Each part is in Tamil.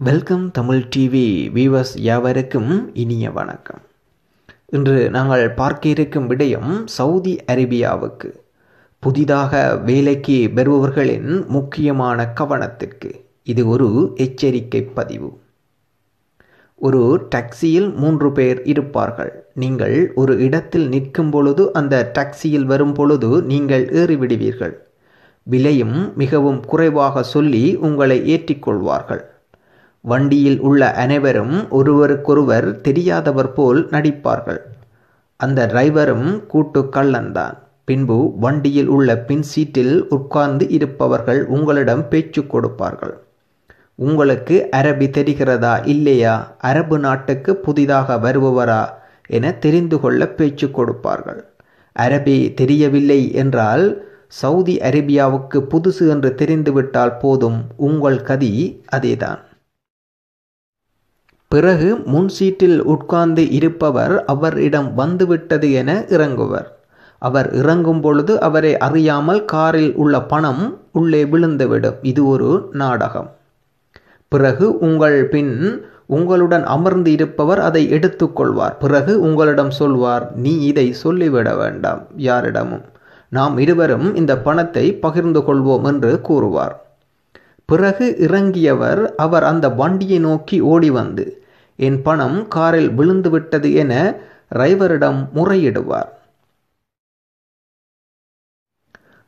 வெல்கம் தமிழ் டிவி வீவர்ஸ் யாவருக்கும் இனிய வணக்கம். இன்று நாங்கள் பார்க்க இருக்கும் விடயம் சவுதி அரேபியாவுக்கு புதிதாக வேலைக்கு வருபவர்களின் முக்கியமான கவனத்திற்கு இது ஒரு எச்சரிக்கை பதிவு. ஒரு டாக்ஸியில் மூன்று பேர் இருப்பார்கள். நீங்கள் ஒரு இடத்தில் நிற்கும் பொழுது அந்த டாக்ஸியில் வரும் பொழுது நீங்கள் ஏறிவிடுவீர்கள். விலையும் மிகவும் குறைவாக சொல்லி உங்களை ஏற்றிக்கொள்வார்கள். வண்டியில் உள்ள அனைவரும் ஒருவருக்கொருவர் தெரியாதவர் போல் நடிப்பார்கள். அந்த டிரைவரும் கூட்டு கள்ளன்தான் பின்பு வண்டியில் உள்ள பின் சீட்டில் உட்கார்ந்து இருப்பவர்கள் உங்களிடம் பேச்சு கொடுப்பார்கள். உங்களுக்கு அரபி தெரிகிறதா இல்லையா? அரபு நாட்டுக்கு புதிதாக வருபவரா? என தெரிந்து கொள்ள பேச்சு கொடுப்பார்கள். அரபி தெரியவில்லை என்றால் சவுதி அரேபியாவுக்கு புதுசு என்று தெரிந்துவிட்டால் போதும். உங்கள் கதி அதேதான். பிறகு முன் சீட்டில் உட்கார்ந்து இருப்பவர் அவரிடம் வந்துவிட்டது என இறங்குவர். அவர் இறங்கும் பொழுது அவரை அறியாமல் காரில் உள்ள பணம் உள்ளே விழுந்துவிடும். இது ஒரு நாடகம். பிறகு உங்கள் பின் உங்களுடன் அமர்ந்து இருப்பவர் அதை எடுத்துக்கொள்வார். பிறகு உங்களிடம் சொல்வார் நீ இதை சொல்லிவிட வேண்டாம் யாரிடமும். நாம் இருவரும் இந்த பணத்தை பகிர்ந்து கொள்வோம் என்று கூறுவார். பிறகு இறங்கியவர் அவர் அந்த வண்டியை நோக்கி ஓடி வந்து என் பணம் காரில் விழுந்துவிட்டது என டிரைவரிடம் முறையிடுவார்.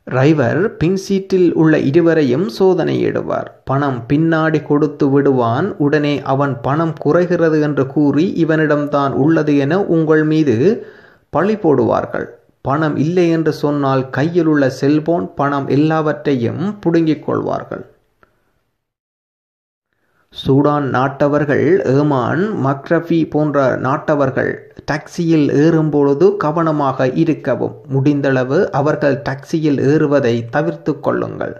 டிரைவர் பின் சீட்டில் உள்ள இருவரையும் சோதனையிடுவார். பணம் பின்னாடி கொடுத்து விடுவான் உடனே அவன் பணம் குறைகிறது என்று கூறி இவனிடம்தான் உள்ளது என உங்கள் மீது பழி போடுவார்கள். பணம் இல்லை என்று சொன்னால் கையில் உள்ள செல்போன் பணம் எல்லாவற்றையும் புடுங்கிக் கொள்வார்கள். சூடான் நாட்டவர்கள் ஏமான் மக்ரஃபி போன்ற நாட்டவர்கள் டாக்ஸியில் ஏறும்பொழுது கவனமாக இருக்கவும் முடிந்தளவு அவர்கள் டாக்ஸியில் ஏறுவதை தவிர்த்து கொள்ளுங்கள்.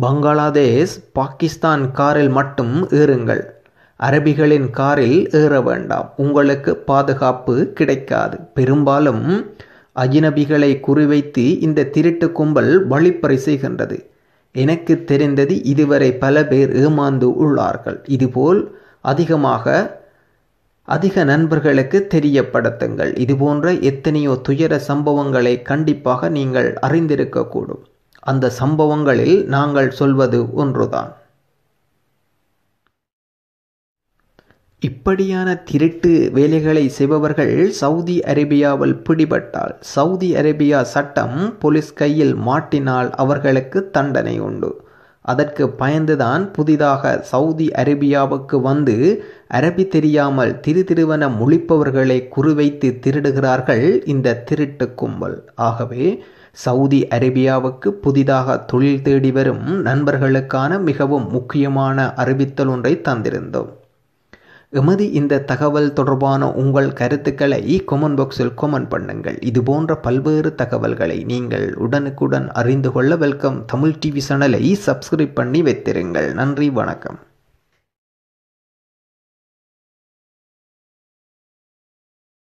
பங்களாதேஷ் பாகிஸ்தான் காரில் மட்டும் ஏறுங்கள். அரபிகளின் காரில் ஏற வேண்டாம். உங்களுக்கு பாதுகாப்பு கிடைக்காது. பெரும்பாலும் அஜினபிகளை குறிவைத்து இந்த திருட்டு கும்பல் வழிப்பறி செய்கின்றது. எனக்கு தெரிந்தது இதுவரை பல பேர் ஏமாந்து உள்ளார்கள். இதுபோல் அதிகமாக அதிக நண்பர்களுக்கு தெரியப்படுத்துங்கள். இதுபோன்ற எத்தனையோ துயர சம்பவங்களை கண்டிப்பாக நீங்கள் அறிந்திருக்கக்கூடும். அந்த சம்பவங்களில் நாங்கள் சொல்வது ஒன்றுதான். இப்படியான திருட்டு வேலைகளை செய்பவர்கள் சவுதி அரேபியாவில் பிடிபட்டால் சவுதி அரேபியா சட்டம் போலீஸ் கையில் மாட்டினால் அவர்களுக்கு தண்டனை உண்டு. அதற்கு பயந்துதான் புதிதாக சவுதி அரேபியாவுக்கு வந்து அரபி தெரியாமல் திரு திருவன முழிப்பவர்களை குறிவைத்து திருடுகிறார்கள் இந்த திருட்டு கும்பல். ஆகவே சவுதி அரேபியாவுக்கு புதிதாக தொழில் தேடி வரும் நண்பர்களுக்கான மிகவும் முக்கியமான அறிவித்தல் ஒன்றை தந்திருந்தோம். எமது இந்த தகவல் தொடர்பான உங்கள் கருத்துக்களை கொமெண்ட் பாக்ஸில் கொமெண்ட் பண்ணுங்கள். இது போன்ற பல்வேறு தகவல்களை நீங்கள் உடனுக்குடன் அறிந்து கொள்ள வெல்கம். தமிழ் டிவி சேனலை சப்ஸ்கிரைப் பண்ணி வைத்திருங்கள். நன்றி வணக்கம்.